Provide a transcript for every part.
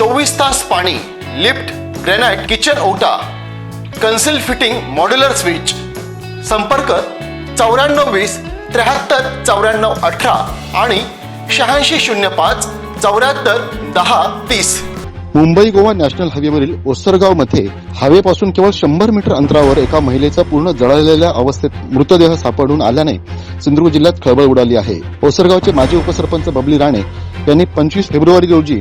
चोवीस तास पाणी लिफ्ट ग्रेनाइट किचन ओटा कन्सिल फिटिंग मॉड्युलर स्विच. संपर्क चौऱ्याण्णव वीस त्र्याहत्तर चौऱ्याण्णव अठरा आणि शहाऐंशी शून्य पाच चौऱ्याहत्तर दहा तीस. मुंबई गोवा नॅशनल हायवेवरील ओसरगावमध्ये हायवेपासून केवळ शंभर मीटर अंतरावर एका महिलेचा पूर्ण जळालेल्या अवस्थेत मृतदेह सापडून आल्याने सिंधुदुर्ग जिल्ह्यात खळबळ उडाली आहे. ओसरगावचे माजी उपसरपंच बबली राणे यांनी पंचवीस फेब्रुवारी रोजी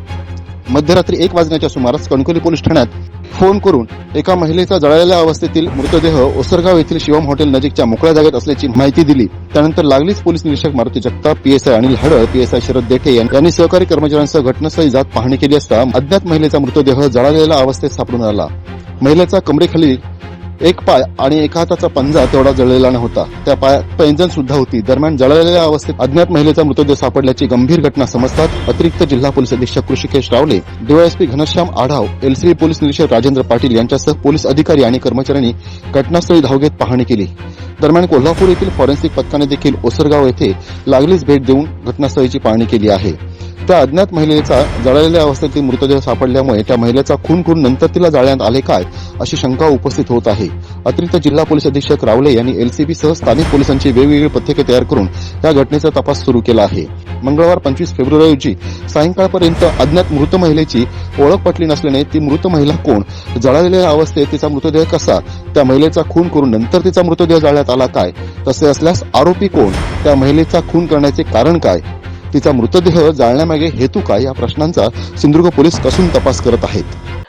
मध्यरात्री एक वाजण्याच्या सुमारास कणकोली पोलीस ठाण्यात फोन करून एका महिलेचा जळालेल्या अवस्थेतील मृतदेह ओसरगाव येथील शिवम हॉटेल नजीकच्या मोकळ्या जागेत असल्याची माहिती दिली. त्यानंतर लागलीच पोलीस निरीक्षक मारुती जगताप पीएसआय अनिल हडळ पीएसआय शरद देठे यां- यांनी सहकारी कर्मचाऱ्यांसह घटनास्थळी जात पाहणी केली असता अज्ञात महिलेचा मृतदेह जळालेल्या अवस्थेत सापडून आला. महिलेचा कमरेखाली एक पाय आणि एका हाताचा पंजा तेवढा जळलेला नव्हता. त्या पायात पैंजण सुद्धा होती. दरम्यान जळलेल्या अवस्थेत अज्ञात महिलेचा मृतदेह सापडल्याची गंभीर घटना समजतात. अतिरिक्त जिल्हा पोलीस अधीक्षक Rishikesh Rawale DYSP Ghanshyam Adhav LCB police निरीक्षक राजेंद्र पाटील यांच्यासह पोलीस अधिकारी आणि कर्मचाऱ्यांनी घटनास्थळी धाव घेत पाहणी केली. दरम्यान कोल्हापूर येथील फॉरेन्सिक पथकाने देखील ओसरगाव येथे लागलीच भेट देऊन घटनास्थळीची पाहणी केली आहे. त्या अज्ञात महिलेचा जळलेल्या अवस्थेतील मृतदेह सापडल्यामुळे त्या महिलेचा खून करून नंतर तिला जाळण्यात आले काय? अशी शंका उपस्थित होत आहे. अतिरिक्त जिल्हा पोलीस अधीक्षक रावले यांनी एलसीबी सह स्थानिक पोलिसांची वेगवेगळी पथके तयार करून या घटनेचा तपास सुरू केला आहे. मंगळवार पंचवीस फेब्रुवारी रोजी सायंकाळपर्यंत अज्ञात मृत महिलेची ओळख पटली नसल्याने ती मृत महिला कोण? जळालेल्या अवस्थेत तिचा मृतदेह कसा? त्या महिलेचा खून करून नंतर तिचा मृतदेह जाळण्यात आला काय? तसे असल्यास आरोपी कोण? त्या महिलेचा खून करण्याचे कारण काय? तिचा मृतदेह जाळण्यामागे हेतू काय? या प्रश्नांचा सिंधुदुर्ग पोलीस कसून तपास करत आहेत.